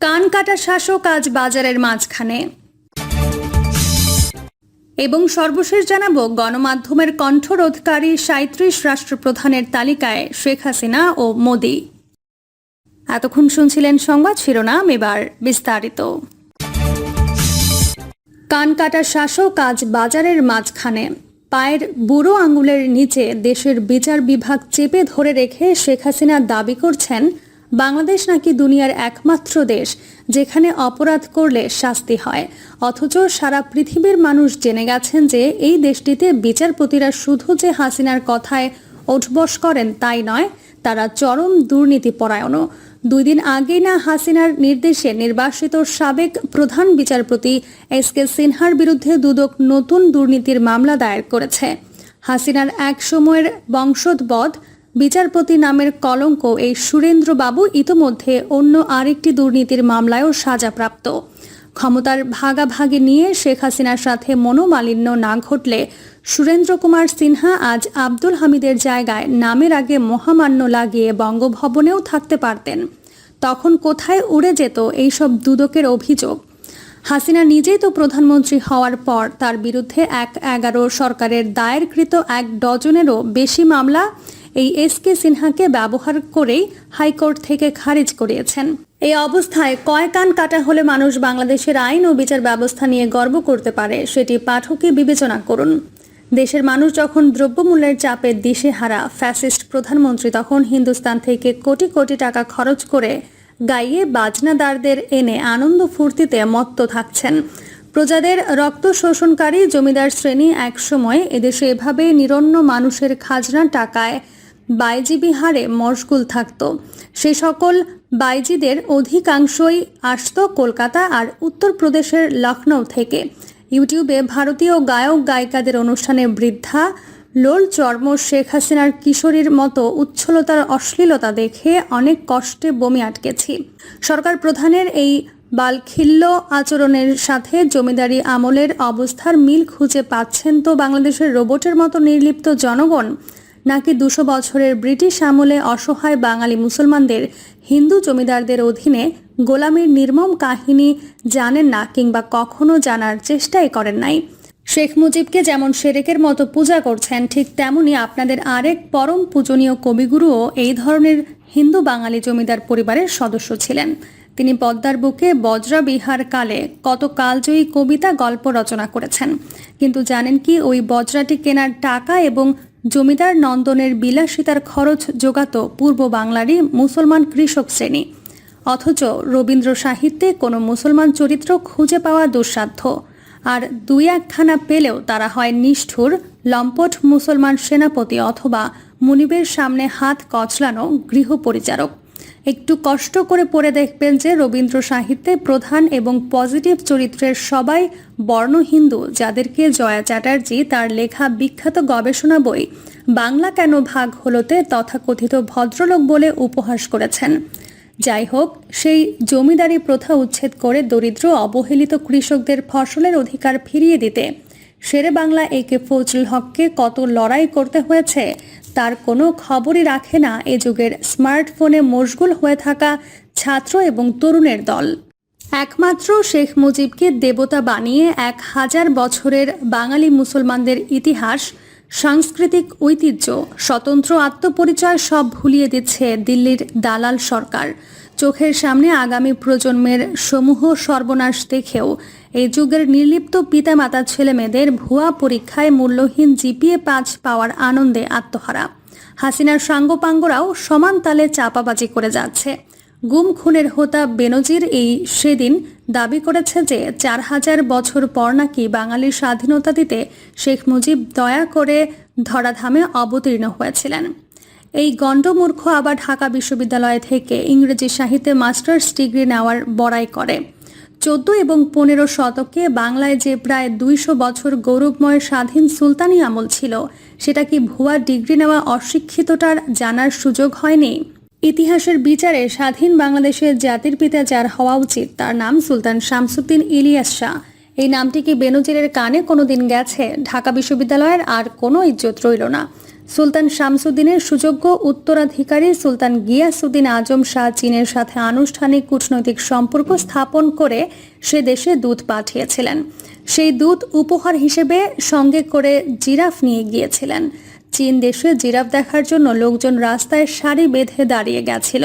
কান কাটা শাসক আজ বাজারের মাঝখানে। এবং সর্বশেষ জানাব, গণমাধ্যমের কণ্ঠরোধকারী সাঁত্রিশ রাষ্ট্রপ্রধানের তালিকায় শেখ হাসিনা ও মোদি। এতক্ষণ শুনছিলেন সংবাদ শিরোনাম, এবার বিস্তারিত। কান কাটা শাসক আজ বাজারের মাঝখানে। পায়ের বুড়ো আঙুলের নিচে দেশের বিচার বিভাগ চেপে ধরে রেখে শেখ হাসিনা দাবি করছেন বাংলাদেশ নাকি দুনিয়ার একমাত্র দেশ যেখানে অপরাধ করলে শাস্তি হয়? অথচ সারা পৃথিবীর মানুষ জেনে গেছেন যে এই দেশটিতে বিচারপতিরা শুধু যে হাসিনার কথায় ওঠবস করেন তাই নয়, তারা চরম দুর্নীতি দুর্নীতিপরায়ণও। দুই দিন আগে না হাসিনার নির্দেশে নির্বাসিত সাবেক প্রধান বিচারপতি এস কে সিনহার বিরুদ্ধে দুদক নতুন দুর্নীতির মামলা দায়ের করেছে। হাসিনার এক সময়ের বংশোদ্বধ বিচারপতি নামের কলঙ্ক এই সুরেন্দ্রবাবু ইতোমধ্যে অন্য আরেকটি দুর্নীতির মামলায়ও সাজাপ্রাপ্ত। ক্ষমতার ভাগাভাগি নিয়ে শেখ হাসিনার সাথে মনোমালিন্য না ঘটলে সুরেন্দ্র কুমার সিনহা আজ আব্দুল হামিদের জায়গায় নামের আগে মহামান্য লাগিয়ে বঙ্গভবনেও থাকতে পারতেন। তখন কোথায় উড়ে যেত এইসব দুদকের অভিযোগ? হাসিনা নিজেই তো প্রধানমন্ত্রী হওয়ার পর তার বিরুদ্ধে এক এগারো সরকারের দায়েরকৃত এক ডজনেরও বেশি মামলা এই এস কে সিনহাকে ব্যবহার করেই হাইকোর্ট থেকে খারিজ করিয়েছেন। এই অবস্থায় কয় কান কাটা হলে মানুষ বাংলাদেশের আইন ও বিচার ব্যবস্থা নিয়ে গর্ব করতে পারে, সেটি পাঠকই বিবেচনা করুন। দেশের মানুষ যখন দ্রব্যমূল্যের চাপে দিশেহারা ফ্যাসিস্ট প্রধানমন্ত্রী তখন হিন্দুস্তান থেকে কোটি কোটি টাকা খরচ করে গাইয়ে বাজনাদারদের এনে আনন্দ ফুর্তিতে মত্ত থাকছেন। প্রজাদের রক্ত শোষণকারী জমিদার শ্রেণি একসময় এদেশে এভাবে নিরন্ন মানুষের খাজনা টাকায় বাইজিবি হারে মশগুল থাকত। সে সকল বাইজিদের অধিকাংশই আসত কলকাতা আর উত্তরপ্রদেশের লখনৌ থেকে। ইউটিউবে ভারতীয় গায়ক গায়িকাদের অনুষ্ঠানে বৃদ্ধা লোল চর্ম শেখ হাসিনার কিশোরীর মতো উচ্ছলতার অশ্লীলতা দেখে অনেক কষ্টে বমি আটকেছি। সরকার প্রধানের এই বালখিল্য আচরণের সাথে জমিদারি আমলের অবস্থার মিল খুঁজে পাচ্ছেন তো বাংলাদেশের রোবটের মতো নির্লিপ্ত জনগণ। নাকি দুশো বছরের ব্রিটিশ আমলে অসহায় বাঙালি মুসলমানদের হিন্দু জমিদারদের অধীনে গোলামীর নির্মম কাহিনী জানেন না কিংবা কখনো জানার চেষ্টাই করেন নাই। শেখ মুজিবকে যেমন সেরেকের মতো পূজা করছেন, ঠিক তেমনি আপনাদের আরেক পরম পূজনীয় কবিগুরুও এই ধরনের হিন্দু বাঙালি জমিদার পরিবারের সদস্য ছিলেন। তিনি পদ্মার বুকে বজ্রা বিহার কালে কত কালজয়ী কবিতা গল্প রচনা করেছেন। কিন্তু জানেন কি, ওই বজ্রাটি কেনার টাকা এবং জমিদার নন্দনের বিলাসিতার খরচ যোগাত পূর্ব বাংলারই মুসলমান কৃষক শ্রেণি। অথচ রবীন্দ্র সাহিত্যে কোনো মুসলমান চরিত্র খুঁজে পাওয়া দুঃসাধ্য। আর দুই একখানা পেলেও তারা হয় নিষ্ঠুর, লম্পট মুসলমান সেনাপতি অথবা মুনিবের সামনে হাত কচলানো গৃহপরিচারক। একটু কষ্ট করে পড়ে দেখবেন যে রবীন্দ্র সাহিত্যে প্রধান এবং পজিটিভ চরিত্রের সবাই বর্ণ হিন্দু, যাদেরকে জয়া চ্যাটার্জি তার লেখা বিখ্যাত গবেষণা বই বাংলা কেন ভাগ হলোতে তথাকথিত ভদ্রলোক বলে উপহাস করেছেন। যাই হোক, সেই জমিদারি প্রথা উচ্ছেদ করে দরিদ্র অবহেলিত কৃষকদের ফসলের অধিকার ফিরিয়ে দিতে শেরে বাংলা এ কে ফজলুল হককে কত লড়াই করতে হয়েছে তার কোনো খবরই রাখে না এ যুগের স্মার্টফোনে মশগুল হয়ে থাকা ছাত্র এবং তরুণের দল। একমাত্র শেখ মুজিবকে দেবতা বানিয়ে এক হাজার বছরের বাঙালি মুসলমানদের ইতিহাস, সাংস্কৃতিক ঐতিহ্য, স্বতন্ত্র আত্মপরিচয় সব ভুলিয়ে দিচ্ছে দিল্লির দালাল সরকার। চোখের সামনে আগামী প্রজন্মের সমূহ সর্বনাশ দেখেও এই যুগের নির্লিপ্ত পিতা পিতামাতা ছেলেমেয়েদের ভুয়া পরীক্ষায় মূল্যহীন জিপিএ পাঁচ পাওয়ার আনন্দে আত্মহারা। হাসিনার সাঙ্গপাঙ্গরাও সমান তালে চাপাবাজি করে যাচ্ছে। গুম খুনের হোতা বেনজির এই সেদিন দাবি করেছে যে চার হাজার বছর পর নাকি বাঙালির স্বাধীনতা দিতে শেখ মুজিব দয়া করে ধরাধামে অবতীর্ণ হয়েছিলেন। এই গণ্ডমূর্খ আবার ঢাকা বিশ্ববিদ্যালয় থেকে ইংরেজি সাহিত্যে মাস্টার্স ডিগ্রি নেওয়ার বড়াই করে। চোদ্দ এবং পনেরো শতকে বাংলায় যে প্রায় দুইশো বছর গৌরবময় স্বাধীন সুলতানি আমল ছিল, সেটা কি ভুয়া ডিগ্রি নেওয়া অশিক্ষিতটার জানার সুযোগ হয়নি? ইতিহাসের বিচারে স্বাধীন বাংলাদেশের জাতির পিতা যার হওয়া উচিত, তার নাম সুলতান শামসুদ্দিন ইলিয়াস শাহ। এই নামটি কি বেনজিরের কানে কোনোদিন গেছে? ঢাকা বিশ্ববিদ্যালয়ের আর কোনো ইজ্জত রইল না। সুলতান শামসুদ্দিনের সুযোগ্য উত্তরাধিকারী সুলতান গিয়াসুদ্দিন আজম শাহ চীনের সাথে আনুষ্ঠানিক কূটনৈতিক সম্পর্ক স্থাপন করে সে দেশে দূত পাঠিয়েছিলেন। সেই দূত উপহার হিসেবে সঙ্গে করে জিরাফ নিয়ে গিয়েছিলেন। চীন দেশে জিরাফ দেখার জন্য লোকজন রাস্তায় সারি বেঁধে দাঁড়িয়ে গেছিল।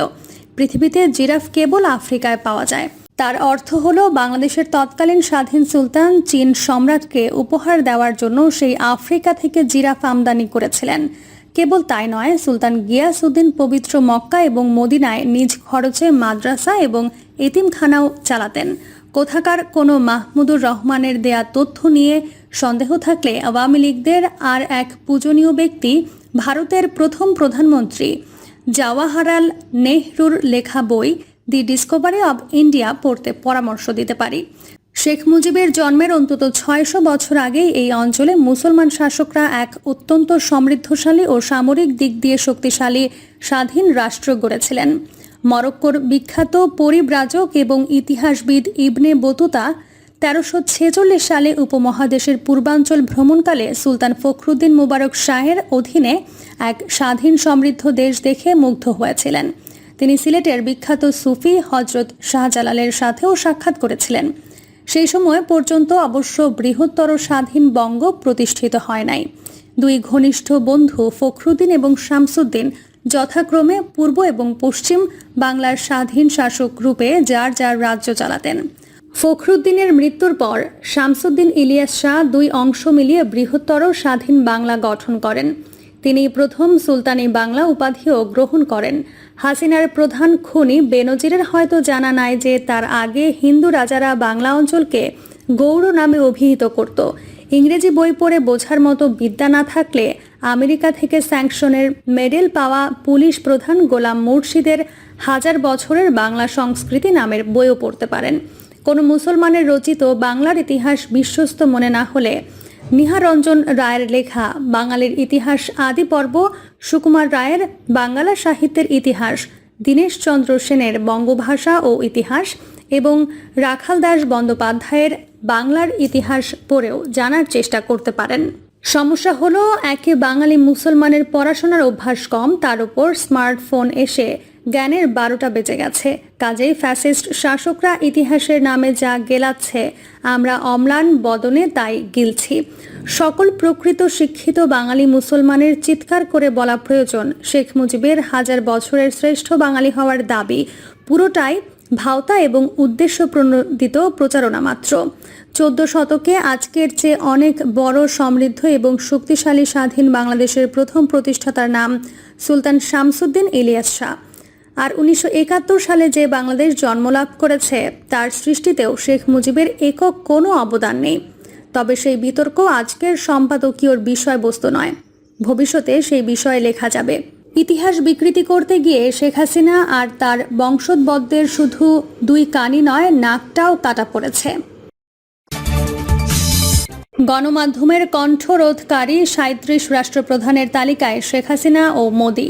পৃথিবীতে জিরাফ কেবল আফ্রিকায় পাওয়া যায়। তার অর্থ হলো বাংলাদেশের তৎকালীন স্বাধীন সুলতান চীন সম্রাটকে উপহার দেওয়ার জন্য সেই আফ্রিকা থেকে জিরাফ আমদানি করেছিলেন। কেবল তাই নয়, সুলতান গিয়াসউদ্দিন পবিত্র মক্কা এবং মদিনায় নিজ খরচে মাদ্রাসা এবং এতিমখানাও চালাতেন। কোথাকার কোনো মাহমুদুর রহমানের দেয়া তথ্য নিয়ে সন্দেহ থাকলে আওয়ামী লীগদের আর এক পূজনীয় ব্যক্তি, ভারতের প্রথম প্রধানমন্ত্রী জাওয়াহারাল নেহরুর লেখা বই দি ডিসকভারি অব ইন্ডিয়া পড়তে পরামর্শ দিতে পারি। শেখ মুজিবের জন্মের অন্তত ছয়শো বছর আগেই এই অঞ্চলে মুসলমান শাসকরা এক অত্যন্ত সমৃদ্ধশালী ও সামরিক দিক দিয়ে শক্তিশালী স্বাধীন রাষ্ট্র গড়েছিলেন। মরক্কোর বিখ্যাত পরিব্রাজক এবং ইতিহাসবিদ ইবনে বতুতা তেরোশো ছেচল্লিশ সালে উপমহাদেশের পূর্বাঞ্চল ভ্রমণকালে সুলতান ফখরুদ্দিন মুবারক শাহের অধীনে এক স্বাধীন সমৃদ্ধ দেশ দেখে মুগ্ধ হয়েছিলেন। তিনি সিলেটের বিখ্যাত সুফি হজরত শাহজালালের সাথেও সাক্ষাৎ করেছিলেন। সেই সময় পর্যন্ত অবশ্য বৃহত্তর স্বাধীন বঙ্গ প্রতিষ্ঠিত হয় নাই। দুই ঘনিষ্ঠ বন্ধু ফখরুদ্দিন এবং শামসুদ্দিন যথাক্রমে পূর্ব এবং পশ্চিম বাংলার স্বাধীন শাসক রূপে যার যার রাজ্য চালাতেন। ফখরুদ্দিনের মৃত্যুর পর শামসুদ্দিন ইলিয়াস শাহ দুই অংশ মিলিয়ে বৃহত্তর স্বাধীন বাংলা গঠন করেন। তিনি প্রথম সুলতানি বাংলা উপাধিও গ্রহণ করেন। হাসিনার প্রধান খুনি বেনজিরের হয়তো জানা নাই যে তার আগে হিন্দু রাজারা বাংলা অঞ্চলকে গৌর নামে অভিহিত করত। ইংরেজি বই পড়ে বোঝার মতো বিদ্যা না থাকলে আমেরিকা থেকে স্যাংশনের মেডেল পাওয়া পুলিশ প্রধান গোলাম মুর্শিদের হাজার বছরের বাংলা সংস্কৃতি নামের বইও পড়তে পারেন। কোনো মুসলমানের রচিত বাংলার ইতিহাস বিশ্বস্ত মনে না হলে নিহারঞ্জন রায়ের লেখা বাঙালির ইতিহাস আদি পর্ব সুকুমার রায়ের বাংলা সাহিত্যের ইতিহাস, দীনেশচন্দ্র সেনের বঙ্গভাষা ও ইতিহাস এবং রাখাল দাস বন্দ্যোপাধ্যায়ের বাংলার ইতিহাস পড়েও জানার চেষ্টা করতে পারেন। সমস্যা হলো, একে বাঙালি মুসলমানের পড়াশোনার অভ্যাস কম, তার উপর স্মার্টফোন এসে জ্ঞানের বারোটা বেজে গেছে। কাজেই ফ্যাসিস্ট শাসকরা ইতিহাসের নামে যা গেলাচ্ছে, আমরা অম্লান বদনে তাই গিলছি। সকল প্রকৃত শিক্ষিত বাঙালি মুসলমানের চিৎকার করে বলা প্রয়োজন, শেখ মুজিবের হাজার বছরের শ্রেষ্ঠ বাঙালি হওয়ার দাবি, পুরোটাই ভাওতা এবং উদ্দেশ্য প্রণোদিত প্রচারণা মাত্র। চোদ্দ শতকে আজকের চেয়ে অনেক বড় সমৃদ্ধ এবং শক্তিশালী স্বাধীন বাংলাদেশের প্রথম প্রতিষ্ঠাতার নাম সুলতান শামসুদ্দিন ইলিয়াস শাহ। আর উনিশশো একাত্তর সালে যে বাংলাদেশ জন্মলাভ করেছে, তার সৃষ্টিতেও শেখ মুজিবের একক কোনো অবদান নেই। তবে সেই বিতর্ক আজকের সম্পাদকীয়র বিষয়বস্তু নয়। ভবিষ্যতে সেই বিষয়ে লেখা যাবে। ইতিহাস বিকৃতি করতে গিয়ে শেখ হাসিনা আর তার বংশোদ্বদের শুধু দুই কানই নয়, নাকটাও কাটা পড়েছে। গণমাধ্যমের কণ্ঠরোধকারী সাঁত্রিশ রাষ্ট্রপ্রধানের তালিকায় শেখ হাসিনা ও মোদি।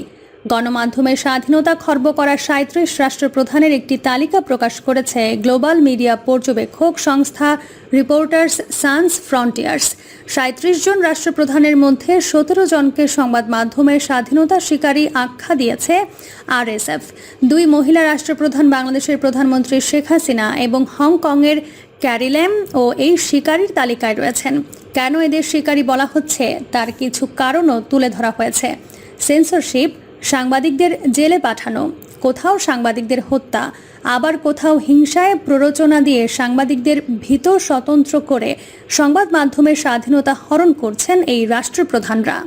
গণমাধ্যমের স্বাধীনতা খর্ব করা সাঁত্রিশ রাষ্ট্রপ্রধানের একটি তালিকা প্রকাশ করেছে গ্লোবাল মিডিয়া পর্যবেক্ষক সংস্থা রিপোর্টার্স সান্স ফ্রন্টিয়ার্স। সাঁত্রিশ জন রাষ্ট্রপ্রধানের মধ্যে সতেরো জনকে সংবাদ মাধ্যমের স্বাধীনতা শিকারী আখ্যা দিয়েছে আরএসএফ। দুই মহিলা রাষ্ট্রপ্রধান বাংলাদেশের প্রধানমন্ত্রী শেখ হাসিনা এবং হংকংয়ের ক্যারিল্যাম ও এই শিকারীর তালিকায় রয়েছেন। কেন এদের শিকারী বলা হচ্ছে? তার কিছু কারণও তুলে ধরা হয়েছে। সেন্সরশিপ সাংবাদিকদের জেলে পাঠানো, কোথাও সাংবাদিকদের হত্যা, আবার কোথাও হিংসায় প্ররোচনা দিয়ে সাংবাদিকদের ভীত স্বতন্ত্র করে সংবাদ মাধ্যমের স্বাধীনতা হরণ করছেন এই রাষ্ট্রপ্রধানরা।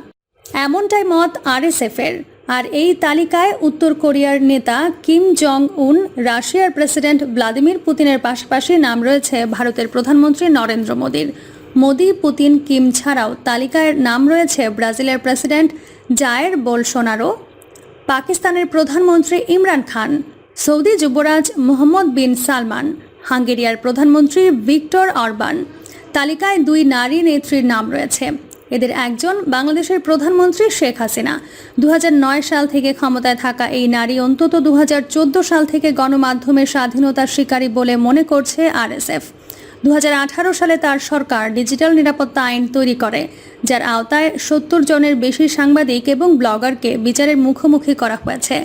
এমনটাই মত আরএসএফের। আর এই তালিকায় উত্তর কোরিয়ার নেতা কিম জং উন রাশিয়ার প্রেসিডেন্ট ভ্লাদিমির পুতিনের পাশাপাশি নাম রয়েছে ভারতের প্রধানমন্ত্রী নরেন্দ্র মোদীর। মোদি, পুতিন, কিম ছাড়াও তালিকায় নাম রয়েছে ব্রাজিলের প্রেসিডেন্ট জায়ের বোলসোনারো পাকিস্তানের প্রধানমন্ত্রী ইমরান খান, সৌদি যুবরাজ মোহাম্মদ বিন সালমান, হাঙ্গেরিয়ার প্রধানমন্ত্রী ভিক্টর অরবান, তালিকায় দুই নারী নেত্রীর নাম রয়েছে। এদের একজন বাংলাদেশের প্রধানমন্ত্রী শেখ হাসিনা। দু হাজার নয় সাল থেকে ক্ষমতায় থাকা এই নারী অন্তত দু হাজার চোদ্দ সাল থেকে গণমাধ্যমের স্বাধীনতার শিকারী বলে মনে করছে আরএসএফ। দু হাজার আঠারো সালে তার সরকার ডিজিটাল নিরাপত্তা আইন তৈরি করে, যার আওতায় সত্তর জনের বেশি সাংবাদিক এবং ব্লগারকে বিচারের মুখোমুখি করা হয়েছে।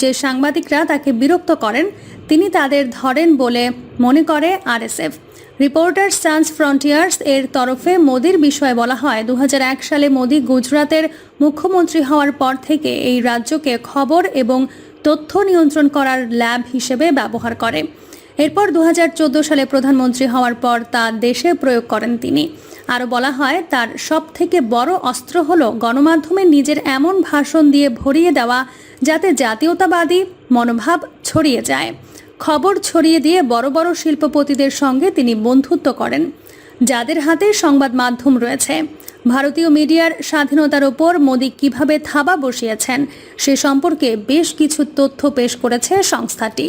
যে সাংবাদিকরা তাকে বিরক্ত করেন, তিনি তাদের ধরেন বলে মনে করে আরএসএফ। রিপোর্টার্স সান্স ফ্রন্টিয়ার্স এর তরফে মোদির বিষয়ে বলা হয় দু হাজার এক সালে মোদি গুজরাতের মুখ্যমন্ত্রী হওয়ার পর থেকে এই রাজ্যকে খবর এবং তথ্য নিয়ন্ত্রণ করার ল্যাব হিসেবে ব্যবহার করে। এরপর দু হাজার চোদ্দ সালে প্রধানমন্ত্রী হওয়ার পর তা দেশে প্রয়োগ করেন তিনি। আরও বলা হয়, তার সব থেকে বড় অস্ত্র হল গণমাধ্যমে নিজের এমন ভাষণ দিয়ে ভরিয়ে দেওয়া যাতে জাতীয়তাবাদী মনোভাব ছড়িয়ে যায়। খবর ছড়িয়ে দিয়ে বড় বড় শিল্পপতিদের সঙ্গে তিনি বন্ধুত্ব করেন, যাদের হাতে সংবাদ মাধ্যম রয়েছে। ভারতীয় মিডিয়ার স্বাধীনতার ওপর মোদি কীভাবে থাবা বসিয়েছেন, সে সম্পর্কে বেশ কিছু তথ্য পেশ করেছে সংস্থাটি।